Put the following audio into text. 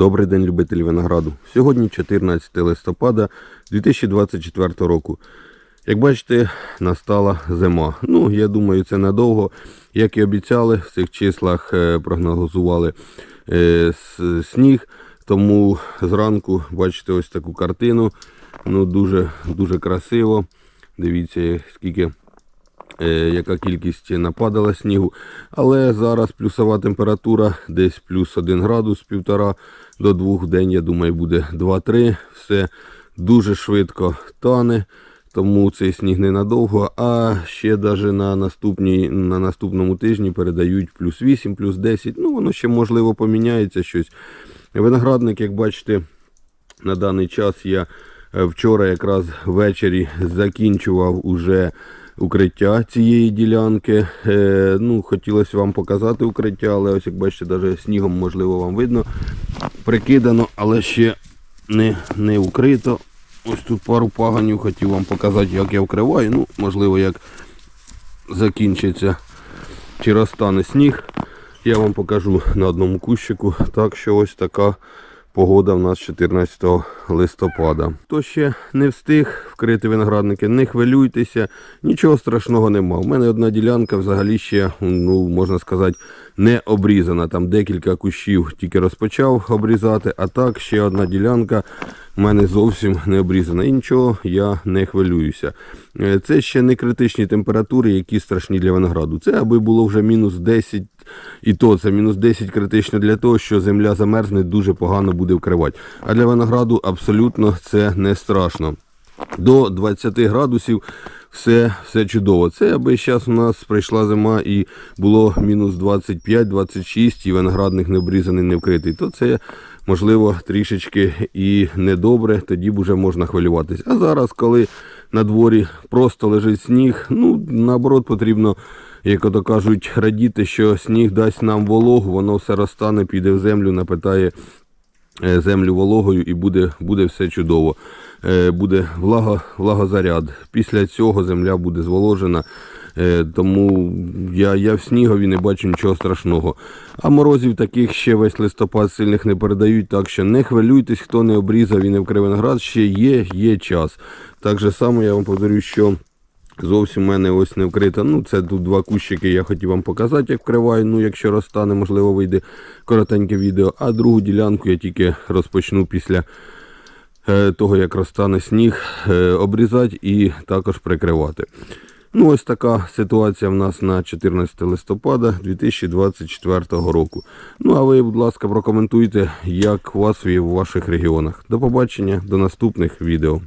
Добрий день, любителі винограду. Сьогодні 14 листопада 2024 року. Як бачите, настала зима. Ну, я думаю, це надовго. Як і обіцяли, в цих числах е, прогнозували е, сніг. Тому зранку бачите ось таку картину. Ну, дуже, дуже красиво. Дивіться, скільки яка кількість нападала снігу. Але зараз плюсова температура десь плюс 1 градус, півтора до 2 в день, я думаю, буде 2-3. Все дуже швидко тане. Тому цей сніг ненадовго, а ще навіть на, наступній, на наступному тижні передають плюс 8, плюс 10. Ну, воно ще можливо поміняється щось. Виноградник, як бачите, на даний час я е, вчора якраз ввечері закінчував уже укриття цієї ділянки. Е, ну, хотілося вам показати укриття, але ось як бачите, навіть снігом можливо вам видно. Прикидано, але ще не, не укрито. Ось тут пару паганів хотів вам показати, як я вкриваю. Ну, можливо, як закінчиться чи розтане сніг. Я вам покажу на одному кущику. Так що ось така погода в нас 14 листопада. Хто ще не встиг вкрити виноградники, не хвилюйтеся, нічого страшного нема. У мене одна ділянка взагалі ще, ну можна сказати, не обрізана. Там декілька кущів тільки розпочав обрізати, а так ще одна ділянка в мене зовсім не обрізана. І нічого, я не хвилююся. Е, Це ще не критичні температури, які страшні для винограду. Це аби було вже мінус 10, і то це мінус 10 критично для того, що земля замерзне, дуже погано буде вкривати. А для винограду абсолютно це не страшно. До 20 градусів все, все чудово. Це аби зараз у нас прийшла зима і було мінус 25-26, і виноградник не обрізаний, не вкритий, то це можливо трішечки і недобре, тоді б вже можна хвилюватись. А зараз, коли на дворі просто лежить сніг, ну наоборот потрібно, як ото кажуть, радіти, що сніг дасть нам вологу, воно все розтане, піде в землю, напитає е, землю вологою і буде, буде все чудово. Е, Буде влага, влагозаряд. Після цього земля буде зволожена. Е, Тому я, я в снігові не бачу нічого страшного. А морозів таких ще весь листопад сильних не передають, так що не хвилюйтесь, хто не обрізав і не вкрив виноград, ще є, є час. Так же само я вам повторю, що Зовсім в мене ось не вкрита. Ну, це тут два кущики, я хотів вам показати, як вкриваю. Ну, якщо розтане, можливо, вийде коротеньке відео. А другу ділянку я тільки розпочну після е, того, як розтане сніг, е, обрізати і також прикривати. Ну, ось така ситуація в нас на 14 листопада 2024 року. Ну, а ви, будь ласка, прокоментуйте, як у вас і в ваших регіонах. До побачення, до наступних відео.